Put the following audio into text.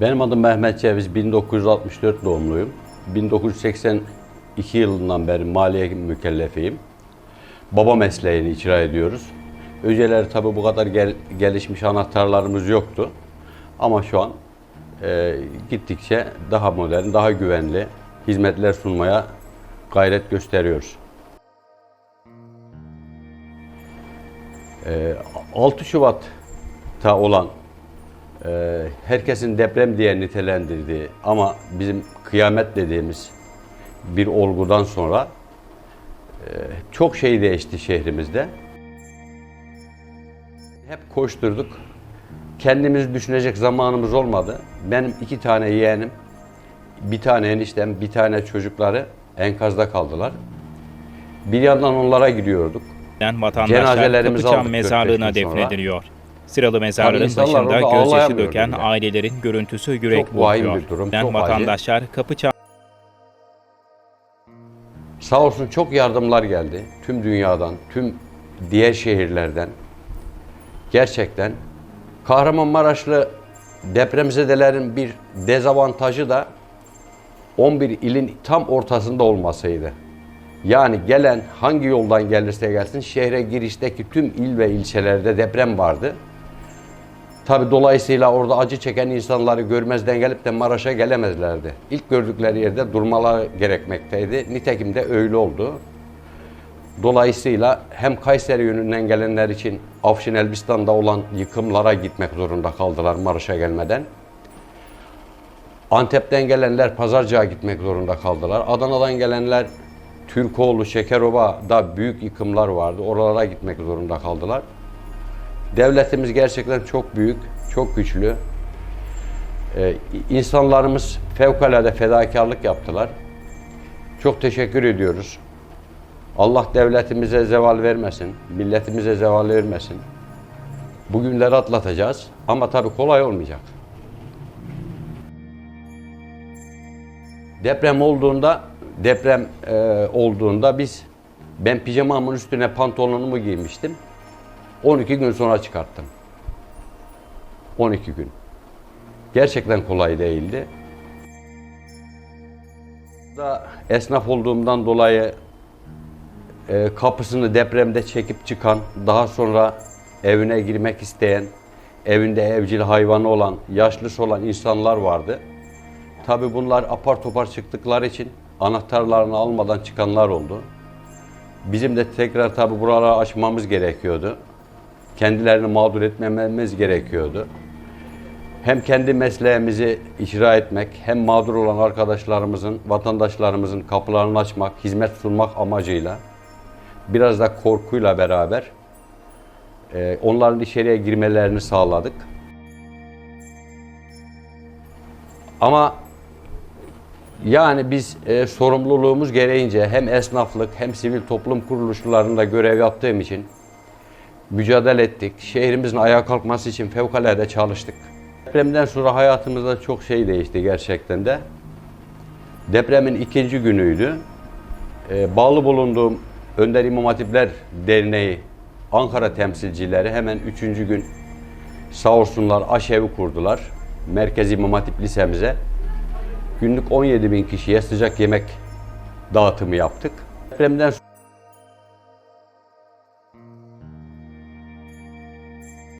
Benim adım Mehmet Ceviz, 1964 doğumluyum. 1982 yılından beri maliye mükellefiyim. Baba mesleğini icra ediyoruz. Önceleri tabii bu kadar gel- gelişmiş anahtarlarımız yoktu. Ama şu an e, gittikçe daha modern, daha güvenli hizmetler sunmaya gayret gösteriyoruz. E, 6 Şubat'ta olan e, herkesin deprem diye nitelendirdiği ama bizim kıyamet dediğimiz bir olgudan sonra e, çok şey değişti şehrimizde. Hep koşturduk. Kendimizi düşünecek zamanımız olmadı. Benim iki tane yeğenim, bir tane eniştem, bir tane çocukları enkazda kaldılar. Bir yandan onlara gidiyorduk. Den vatandaşlar Cenazelerimizi Kapıçam mezarlığına defnediliyor. Sıralı mezarların insanlar başında gözyaşı döken bile. ailelerin görüntüsü yürek Çok burkuyor. bir durum, Den çok acı. vatandaşlar Kapıçam Sağ olsun çok yardımlar geldi. Tüm dünyadan, tüm diğer şehirlerden. Gerçekten Kahramanmaraşlı depremzedelerin bir dezavantajı da 11 ilin tam ortasında olmasıydı. Yani gelen hangi yoldan gelirse gelsin şehre girişteki tüm il ve ilçelerde deprem vardı. Tabi dolayısıyla orada acı çeken insanları görmezden gelip de Maraş'a gelemezlerdi. İlk gördükleri yerde durmaları gerekmekteydi. Nitekim de öyle oldu. Dolayısıyla hem Kayseri yönünden gelenler için Afşin Elbistan'da olan yıkımlara gitmek zorunda kaldılar Maraş'a gelmeden. Antep'ten gelenler Pazarcık'a gitmek zorunda kaldılar. Adana'dan gelenler Türkoğlu, Şekerova'da büyük yıkımlar vardı. Oralara gitmek zorunda kaldılar. Devletimiz gerçekten çok büyük, çok güçlü. Ee, insanlarımız fevkalade fedakarlık yaptılar. Çok teşekkür ediyoruz. Allah devletimize zeval vermesin, milletimize zeval vermesin. Bugünleri atlatacağız ama tabii kolay olmayacak. Deprem olduğunda, deprem e, olduğunda biz, ben pijamamın üstüne pantolonumu giymiştim. 12 gün sonra çıkarttım. 12 gün. Gerçekten kolay değildi. Da esnaf olduğumdan dolayı e, kapısını depremde çekip çıkan, daha sonra evine girmek isteyen, evinde evcil hayvanı olan, yaşlısı olan insanlar vardı. Tabii bunlar apar topar çıktıkları için anahtarlarını almadan çıkanlar oldu. Bizim de tekrar tabii buraları açmamız gerekiyordu. Kendilerini mağdur etmememiz gerekiyordu. Hem kendi mesleğimizi icra etmek, hem mağdur olan arkadaşlarımızın, vatandaşlarımızın kapılarını açmak, hizmet sunmak amacıyla biraz da korkuyla beraber e, onların içeriye girmelerini sağladık. Ama yani biz e, sorumluluğumuz gereğince hem esnaflık hem sivil toplum kuruluşlarında görev yaptığım için mücadele ettik. Şehrimizin ayağa kalkması için fevkalade çalıştık. Depremden sonra hayatımızda çok şey değişti gerçekten de. Depremin ikinci günüydü. Ee, bağlı bulunduğum Önder İmam Hatipler Derneği Ankara temsilcileri hemen üçüncü gün sağ olsunlar aşevi kurdular. Merkez İmam Hatip Lisemize. Günlük 17 bin kişiye sıcak yemek dağıtımı yaptık. Depremden